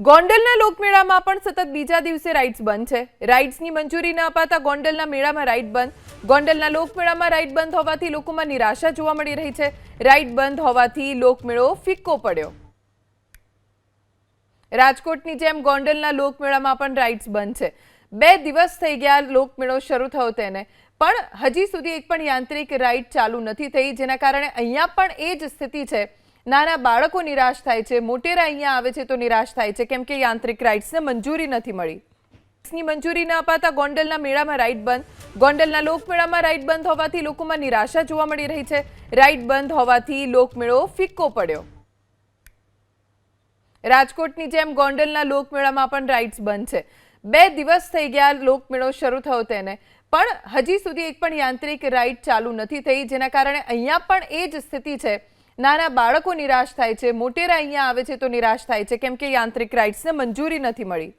ગોંડલના લોકમેળામાં પણ સતત બીજા દિવસે રાઇડ્સ બંધ છે. રાઇડ્સની મંજૂરી ન અપાતા ગોંડલના મેળામાં રાઇડ બંધ. ગોંડલના લોકમેળામાં રાઇડ બંધ હોવાથી લોકોમાં નિરાશા જોવા મળી રહી છે. રાઇડ બંધ હોવાથી લોકમેળો ફિક્કો પડ્યો. રાજકોટની જેમ ગોંડલના લોકમેળામાં પણ રાઇડ્સ બંધ છે. બે દિવસ થઈ ગયા લોકમેળો શરૂ થયો તેને. પણ હજી સુધી એક પણ યાંત્રિક રાઇડ ચાલુ નથી થઈ, જેના કારણે અહીંયા પણ એ જ સ્થિતિ છે. નાના બાળકો નિરાશ થાય છે, મોટેરા અહીંયા આવે છે તો નિરાશ થાય છે. કેમ કે યાંત્રિક રાઇડ્સને મંજૂરી નથી મળી. ની મંજૂરી ન અપાતા ગોંડલના મેળામાં રાઇડ બંધ. ગોંડલના લોકમેળામાં રાઇડ બંધ હોવાથી લોકોમાં નિરાશા જોવા મળી રહી છે. રાઇડ બંધ હોવાથી લોકમેળો ફિક્કો પડ્યો. રાજકોટની જેમ ગોંડલના લોકમેળામાં પણ રાઇડ્સ બંધ છે. બે દિવસ થઈ ગયા લોકમેળો શરૂ થયો તેને. પણ હજી સુધી એક પણ યાંત્રિક રાઇડ ચાલુ નથી થઈ, જેના કારણે અહીંયા પણ એ જ સ્થિતિ છે. નાના બાળકો નિરાશ થાય છે, મોટેરા અહીંયા આવે છે તો નિરાશ થાય છે. કેમ કે યાંત્રિક રાઇડ્સને મંજૂરી નથી મળી.